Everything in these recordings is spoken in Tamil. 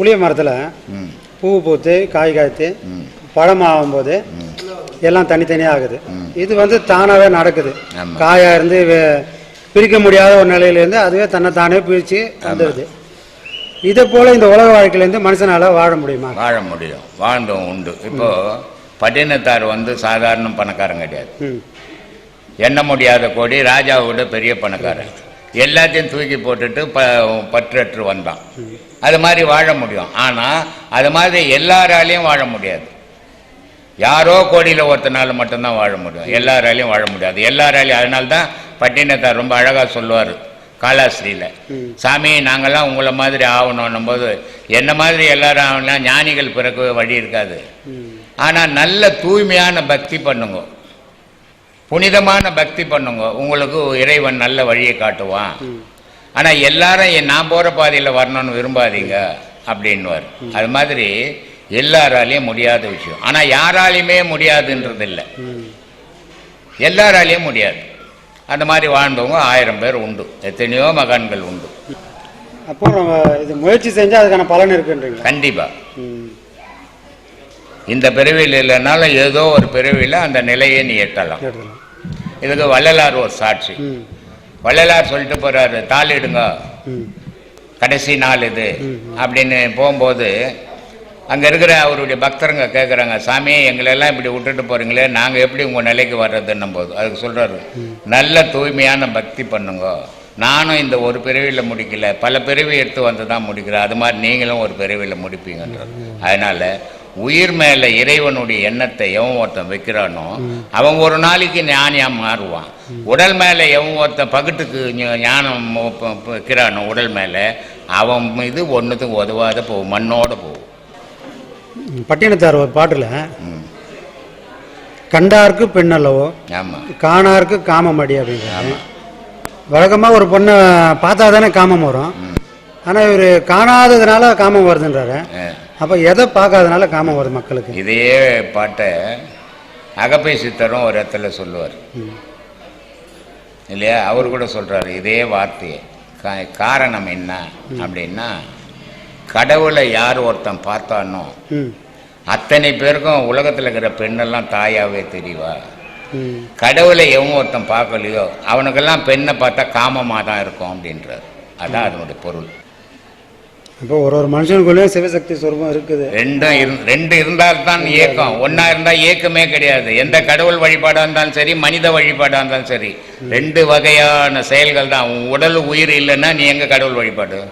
புளிய மரத்தில் பூ பூத்து காய் காய்த்து பழம் ஆகும்போது எல்லாம் தனித்தனியாக ஆகுது. இது வந்து தானாகவே நடக்குது. காயாக இருந்து பிரிக்க முடியாத ஒரு நிலையிலேருந்து அதுவே தன்னை தானே பிரித்து வந்துடுது இதை போல் இந்த உலக வாழ்க்கையிலேருந்து மனுஷனால் வாழ முடியுமா? வாழ முடியும். வாழ்ந்தோம் உண்டு. இப்போ பட்டினத்தார் வந்து சாதாரண பணக்காரன் கிடையாது. எண்ண முடியாத கோடி ராஜாவோட பெரிய பணக்காரன் எல்லாத்தையும் தூக்கி போட்டுட்டு ப பற்றற்று வந்தான். அது மாதிரி வாழ முடியும். ஆனால் அது மாதிரி எல்லாராலையும் வாழ முடியாது. யாரோ கோடியில் ஒருத்தனால மட்டும்தான் வாழ முடியும். எல்லாராலையும் வாழ முடியாது. எல்லாராலையும் அதனால தான் பட்டினத்தார் ரொம்ப அழகாக சொல்லுவார் காலாஸ்ரீயில். சாமி நாங்கள்லாம் உங்களை மாதிரி ஆகணும்னும் போது என்ன மாதிரி எல்லாரும் ஆகணும்னா ஞானிகள் பிறக்கவே வழி இருக்காது. ஆனால் நல்ல தூய்மையான பக்தி பண்ணுங்க. புனிதமான பக்தி பண்ணுங்க. உங்களுக்கு இறைவன் நல்ல வழியை காட்டுவான். ஆனால் எல்லாரும் நான் போகிற பாதையில் வரணும்னு விரும்பாதீங்க. அப்படின்னுவார். அது மாதிரி எல்லாராலையும் முடியாத விஷயம். ஆனால் யாராலையுமே முடியாதுன்றது இல்லை. எல்லாராலையும் முடியாது. அந்த மாதிரி வாழ்ந்தவங்க ஆயிரம் பேர் உண்டு. எத்தனையோ மகான்கள் உண்டு. அப்போ நம்ம இது முயற்சி செஞ்சால் அதுக்கான பலன் இருக்குன்றீங்களா? கண்டிப்பாக இந்த பிறவியில் இல்லைனாலும் ஏதோ ஒரு பிறவியில் அந்த நிலையை நீ எட்டலாம். இதுக்கு வள்ளலார் ஒரு சாட்சி. வள்ளலார் சொல்லிட்டு போறாரு தாளிடுங்க. கடைசி நாள் இது. அப்படின்னு போகும்போது அங்கே இருக்கிற அவருடைய பக்தருங்க கேட்குறாங்க சாமி எங்களெல்லாம் இப்படி விட்டுட்டு போறீங்களே நாங்கள் எப்படி உங்கள் நிலைக்கு வர்றதுன்னும் போது. அதுக்கு சொல்றாரு நல்ல தூய்மையான பக்தி பண்ணுங்க. நானும் இந்த ஒரு பிறவியில் முடிக்கல. பல பிறவி எடுத்து வந்து தான் முடிக்கிறேன். அது மாதிரி நீங்களும் ஒரு பிறவியில் முடிப்பீங்கன்றார். அதனால உயிர் மேலே இறைவனுடைய எண்ணத்தை எவன் ஒருத்தன் வைக்கிறானோ அவன் ஒரு நாளைக்கு ஞானியாக மாறுவான். உடல் மேலே எவன் ஒருத்தன் பகுட்டுக்கு ஞானம் வைக்கிறானோ உடல் மேலே அவன் இது ஒன்றுத்துக்கு உதவாத போகும் மண்ணோட போகும். பட்டினத்தார் ஒரு பாட்டில் கண்டார்க்கு பெண்ணல்லவோ ஆமாம் காணாருக்கு காமம் அடி அப்படின்றாங்க வழக்கமாக ஒரு பொண்ணை பார்த்தா தானே காமம் வரும். ஆனால் இவர் காணாததுனால காமம் வருதுன்றாரு. அப்போ எதை பார்க்காதனால காமம் வருது மக்களுக்கு? இதே பாட்டை அகப்பை சித்தரும் ஒரு இடத்துல சொல்லுவார். இல்லையா? அவர் கூட சொல்றாரு இதே வார்த்தையை. கா- காரணம் என்ன அப்படின்னா கடவுளை யார் ஒருத்தன் பார்த்தானோ அத்தனை பேருக்கும் உலகத்தில் இருக்கிற பெண்ணெல்லாம் தாயாவே தெரியவா கடவுளை எவன் ஒருத்தன் பார்க்கலையோ அவனுக்கெல்லாம் பெண்ணை பார்த்தா காமமாக தான் இருக்கும் அப்படின்றார். அதான் அதனுடைய பொருள். இப்போ ஒரு ஒரு மனுஷனுக்குள்ளேயும் சிவசக்தி சொரூபம் இருக்குது. ரெண்டும் இரு- ரெண்டு இருந்தால்தான் இயக்கம். ஒன்றா இருந்தால் இயக்கமே கிடையாது. எந்த கடவுள் வழிபாடாக இருந்தாலும் சரி மனித வழிபாடாக இருந்தாலும் சரி. ரெண்டு வகையான செயல்கள் தான். உடல் உயிர் இல்லைன்னா நீ எங்க கடவுள் வழிபாடு?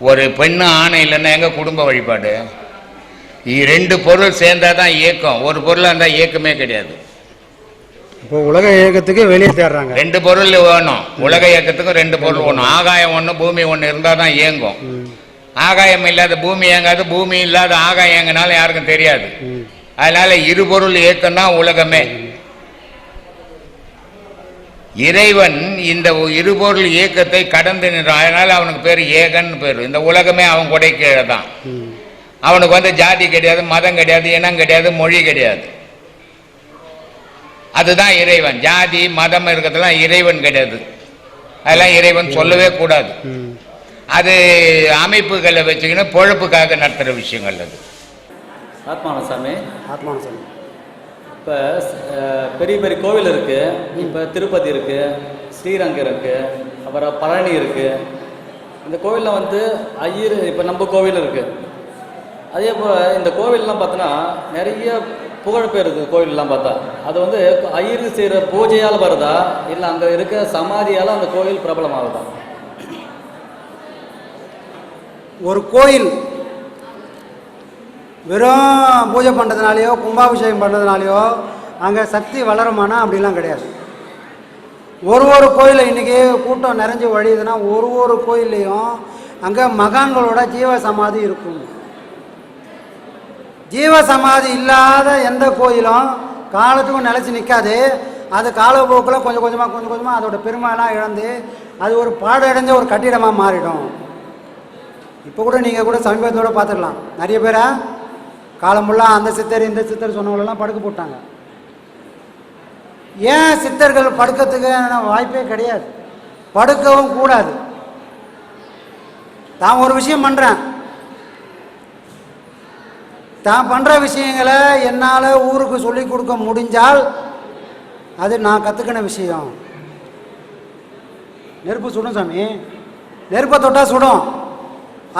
ஒரு பெண்ணு ஆணை இல்லைன்னா எங்க குடும்ப வழிபாடு? ரெண்டு பொருள் சேர்ந்தாதான் இயக்கம். ஒரு பொருளாக இருந்தால் இயக்கமே கிடையாது. இப்போ உலக இயக்கத்துக்கு வெளியே தேடுறாங்க. ரெண்டு பொருள் வேணும். உலக இயக்கத்துக்கும் ரெண்டு பொருள் வேணும். ஆகாயம் ஒன்று பூமி ஒன்று இருந்தால் தான் இயங்கும். ஆகாயம் இல்லாத பூமி இயங்காது பூமி இல்லாத ஆகாயம் இயங்கினாலும் யாருக்கும் தெரியாது. அதனால இருபொருள் இயக்கம் தான் உலகமே. இறைவன் இந்த இருபொருள் இயக்கத்தை கடந்து நின்றான். அதனால அவனுக்கு பேர் ஏகன் பேர். இந்த உலகமே அவன் கொடை கீழே தான். அவனுக்கு வந்து ஜாதி கிடையாது மதம் கிடையாது இனம் கிடையாது மொழி கிடையாது. அதுதான் இறைவன். ஜாதி மதம் இருக்கிறதுலாம் இறைவன் கிடையாது. அதெல்லாம் இறைவன் சொல்லவே கூடாது. அது அமைப்புகளை வச்சுக்கின்னு பொழப்புக்காக நடத்துகிற விஷயங்கள் அது. ஆத்மானசாமி ஆத்மான சொல்லு இப்போ பெரிய பெரிய கோவில் இருக்குது இப்போ திருப்பதி இருக்குது ஸ்ரீரங்கம் இருக்குது அப்புறம் பழனி இருக்குது இந்த கோவிலில் வந்து ஐயர் இப்போ நம்ம கோவில் இருக்குது அதே போல் இந்த கோவில்லாம் பார்த்தோன்னா நிறைய புகழ் இருக்குது கோயிலெலாம் பார்த்தா. அது வந்து ஐயருக்கு செய்கிற பூஜையால் வருதா? இல்லை அங்கே இருக்க சமாதியால் அந்த கோவில் பிரபலமாகுதா? ஒரு கோயில் வெறும் பூஜை பண்ணுறதுனாலையோ கும்பாபிஷேகம் பண்ணுறதுனாலையோ அங்கே சக்தி வளருமானா அப்படிலாம் கிடையாது. ஒரு ஒரு கோயிலில் இன்றைக்கி கூட்டம் நிறைஞ்சு வழியுதுன்னா ஒரு ஒரு கோயில்லையும் அங்கே மகான்களோட ஜீவ சமாதி இருக்கும். ஜீவ சமாதி இல்லாத எந்த கோயிலும் காலத்துக்கும் நிலச்சி நிற்காது அது காலப்போக்கில் கொஞ்சம் கொஞ்சமாக கொஞ்சம் கொஞ்சமாக அதோட பெருமைலாம் இழந்து அது ஒரு பாடடைஞ்ச ஒரு கட்டிடமாக மாறிடும். இப்போ கூட நீங்கள் கூட சமீபத்தோட பார்த்துக்கலாம் நிறைய பேரை காலமுல்லாம் அந்த சித்தர் இந்த சித்தர் சொன்னவங்களெல்லாம் படுக்க போட்டாங்க. ஏன் சித்தர்கள் படுக்கிறதுக்கு வாய்ப்பே கிடையாது. படுக்கவும் கூடாது. தான் ஒரு விஷயம் பண்ணுறேன் தான் பண்ணுற விஷயங்களை என்னால் ஊருக்கு சொல்லி கொடுக்க முடிஞ்சால் அது நான் கற்றுக்கின விஷயம். நெருப்பு சுடும் சாமி. நெருப்பை தொட்டால் சுடும்.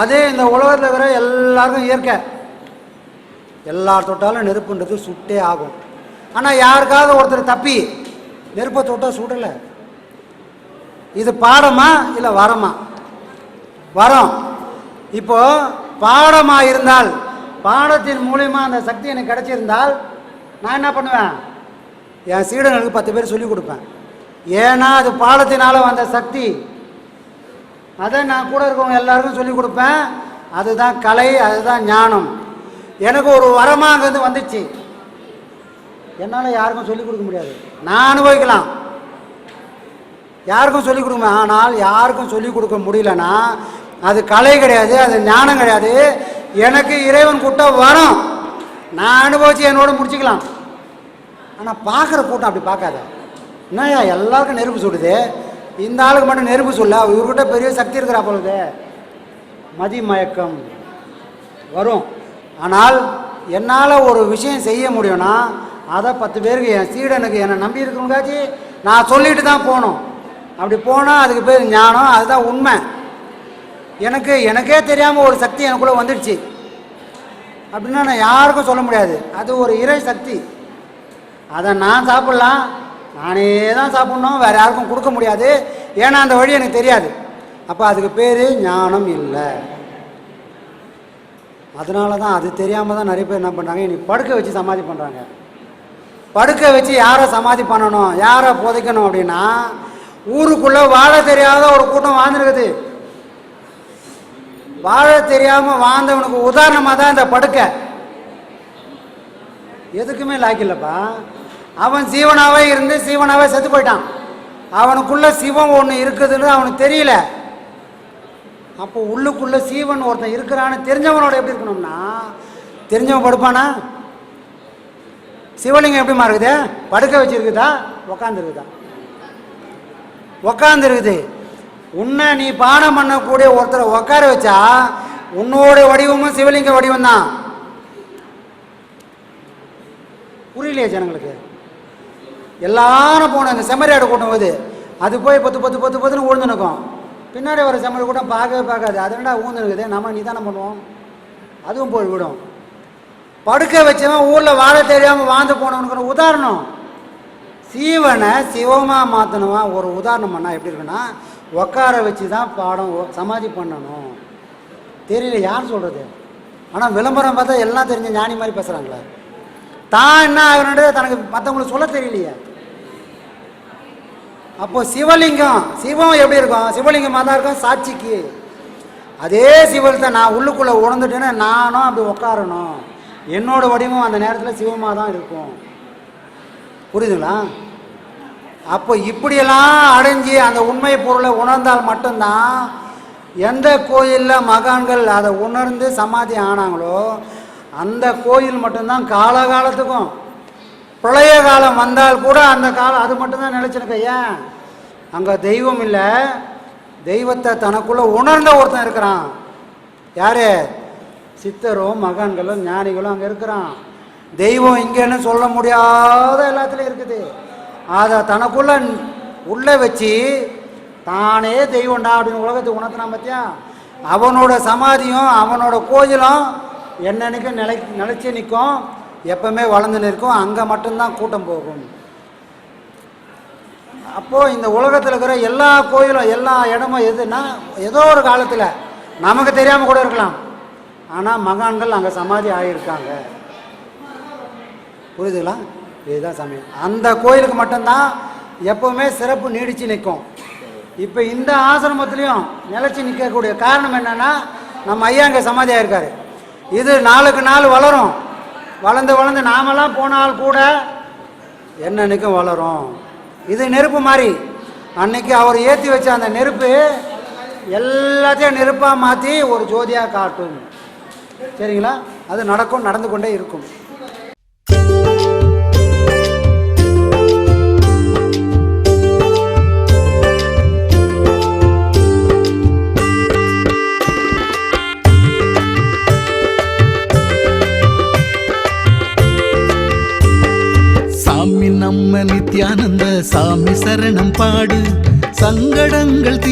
அது இந்த உலகத்தில் இருக்கிற எல்லாருக்கும் இயற்கை. எல்லார் தொட்டாலும் நெருப்புன்றது சுட்டே ஆகும். ஆனால் யாருக்காவது ஒருத்தர் தப்பி நெருப்பை தொட்டால் சுடலை. இது பாடமா இல்லை வரமா? வரம். இப்போது பாடமா இருந்தால் பாடத்தின் மூலயமா அந்த சக்தி எனக்கு கிடைச்சிருந்தால் நான் என்ன பண்ணுவேன்? என் சீடர்களுக்கு பத்து பேர் சொல்லிக் கொடுப்பேன். ஏன்னா அது பாடத்தினால வந்த சக்தி. அதை நான் கூட இருக்கவங்க எல்லாருக்கும் சொல்லிக் கொடுப்பேன். அதுதான் கலை அதுதான் ஞானம். எனக்கு ஒரு வரமாக அங்கேருந்து வந்துச்சு. என்னால் யாருக்கும் சொல்லிக் கொடுக்க முடியாது. நான் அனுபவிக்கலாம். யாருக்கும் சொல்லிக் கொடுக்க ஆனால் யாருக்கும் சொல்லிக் கொடுக்க முடியலன்னா அது கலை கிடையாது அது ஞானம் கிடையாது. எனக்கு இறைவன் கூட்டம் வரும். நான் அனுபவிச்சு என்னோட முடிச்சுக்கலாம். ஆனால் பார்க்குற கூட்டம் அப்படி பார்க்காத. என்னய்யா எல்லாருக்கும் நெருப்பு சுடுது. இந்த ஆளுக்கு மட்டும் நெருப்பு சொல்ல இவர்கிட்ட பெரிய சக்தி இருக்கிறா பொழுது மதி மயக்கம் வரும். ஆனால் என்னால் ஒரு விஷயம் செய்ய முடியும்னா அதை பத்து பேருக்கு என் சீடனுக்கு என்னை நம்பி இருக்கிறவங்காச்சு நான் சொல்லிட்டு தான் போகணும். அப்படி போனால் அதுக்கு பேர் ஞானம். அதுதான் உண்மை. எனக்கு எனக்கே தெரியாமல் ஒரு சக்தி எனக்குள்ளே வந்துடுச்சு. அப்படின்னா நான் யாருக்கும் சொல்ல முடியாது. அது ஒரு இறை சக்தி. அதை நான் சாப்பிட்லாம். நானே தான் சாப்பிட்ணும். வேறு யாருக்கும் கொடுக்க முடியாது. ஏன்னா அந்த வழி எனக்கு தெரியாது. அப்போ அதுக்கு பேர் ஞானம் இல்லை. அதனால தான் அது தெரியாமல் தான் நிறைய பேர் என்ன பண்ணுறாங்க இன்னைக்கு படுக்க வச்சு சமாதி பண்ணுறாங்க படுக்க வச்சு யாரை சமாதி பண்ணணும்? யாரை புதைக்கணும் அப்படின்னா ஊருக்குள்ளே வாழ தெரியாத ஒரு கூட்டம் வாழ்ந்துருக்குது. வாழ தெரியாமல் வாழ்ந்தவனுக்கு உதாரணமாக தான் இந்த படுக்கை. எதுக்குமே லாக்கில்லப்பா அவன் சீவனாகவே இருந்து சீவனாகவே செத்து போயிட்டான். அவனுக்குள்ள சிவம் ஒன்று இருக்குதுன்னு அவனுக்கு தெரியல. அப்போ உள்ளுக்குள்ள சீவன் ஒருத்தன் இருக்கிறான்னு தெரிஞ்சவனோட எப்படி இருக்கணும்னா தெரிஞ்சவன் படுப்பானா? சிவலிங்கம் எப்படிமா இருக்குது படுக்க வச்சிருக்குதா? உக்காந்துருக்குதா? உக்காந்துருக்குது. உன்னை நீ பானம் பண்ணக்கூடிய ஒருத்தரை உட்கார வச்சா உன்னோட வடிவமும் சிவலிங்க வடிவம் தான் புரியலையே ஜனங்களுக்கு? எல்லாரும் போன அந்த செம்மறியாடு கூட்டம் போது அது போய் பத்து பத்து பத்து பத்துன்னு ஊழ்ந்து நிற்கும். பின்னாடி வர செம்மறி கூட்டம் பார்க்கவே பார்க்காது. அது என்னடா ஊழ்ந்து நிற்குது? நம்ம நீ தானே பண்ணுவோம். அதுவும் போய் விடும். படுக்க வச்சவன் ஊரில் வாழ தெரியாமல் வாழ்ந்து போனவனுக்கு உதாரணம். சீவனை சிவமாக மாற்றணுவன் ஒரு உதாரணம் பண்ணால் எப்படி இருக்குன்னா உட்கார வச்சு தான் பாடம் சமாதி பண்ணணும். தெரியல யார் சொல்கிறது ஆனால் விளம்பரம் பார்த்தா எல்லாம் தெரிஞ்ச ஞானி மாதிரி பேசுகிறாங்களே தான் என்ன ஆகணுன்றது தனக்கு மற்றவங்களுக்கு சொல்ல தெரியலையே. அப்போ சிவலிங்கம் சிவம் எப்படி இருக்கும்? சிவலிங்கமாக தான் இருக்கும் சாட்சிக்கு. அதே சிவத்தை நான் உள்ளுக்குள்ளே உணர்ந்துட்டேன்னா நானும் அப்படி உட்காரணும் என்னோட வடிவம் அந்த நேரத்தில் சிவமாக தான் இருக்கும். புரியுதுங்களா? அப்போ இப்படியெல்லாம் அடைஞ்சு அந்த உண்மை பொருளை உணர்ந்தால் மட்டும்தான் எந்த கோயிலில் மகான்கள் அதை உணர்ந்து சமாதி ஆனாங்களோ அந்த கோயில் மட்டும்தான் காலகாலத்துக்கும். பிரளய காலம் வந்தால் கூட அந்த காலம் அது மட்டும்தான் நினச்சிருக்க ஏன்? அங்கே தெய்வம் இல்லை. தெய்வத்தை தனக்குள்ளே உணர்ந்த ஒருத்தன் இருக்கிறான். யார்? சித்தரும் மகான்களும் ஞானிகளும் அங்கே இருக்கிறான். தெய்வம் இங்கேன்னு சொல்ல முடியாத எல்லாத்துலேயும் இருக்குது. அதை தனக்குள்ள உள்ளே வச்சு தானே தெய்வம்டா அப்படின்னு உலகத்துக்கு உணர்த்தினா பார்த்தியா அவனோட சமாதியும் அவனோட கோயிலும் என்னன்னைக்கு நிலை நிலச்சி நிற்கும். எப்பவுமே வளர்ந்து நிற்கும். அங்கே மட்டும்தான் கூட்டம் போகும். அப்போது இந்த உலகத்தில் இருக்கிற எல்லா கோயிலும் எல்லா இடமும் எதுனா ஏதோ ஒரு காலத்தில் நமக்கு தெரியாமல் கூட இருக்கலாம். ஆனால் மகான்கள் அங்கே சமாதி ஆகியிருக்காங்க புரியுதுங்களா? இதுதான் சமயம் அந்த கோயிலுக்கு மட்டும்தான் எப்பவுமே சிறப்பு நீடிச்சு நிற்கும். இப்போ இந்த ஆசிரமத்துலேயும் நிலைச்சி நிற்கக்கூடிய காரணம் என்னென்னா நம்ம ஐயா அங்கே சமாதி இது நாளுக்கு நாள் வளரும். வளர்ந்து வளர்ந்து நாமெல்லாம் போனால் கூட என்னன்னைக்கும் வளரும். இது நெருப்பு மாதிரி அன்னைக்கு அவர் ஏற்றி வச்ச அந்த நெருப்பு எல்லாத்தையும் நெருப்பாக மாற்றி ஒரு ஜோதியாக காட்டும். சரிங்களா? அது நடக்கும் நடந்து கொண்டே இருக்கும்.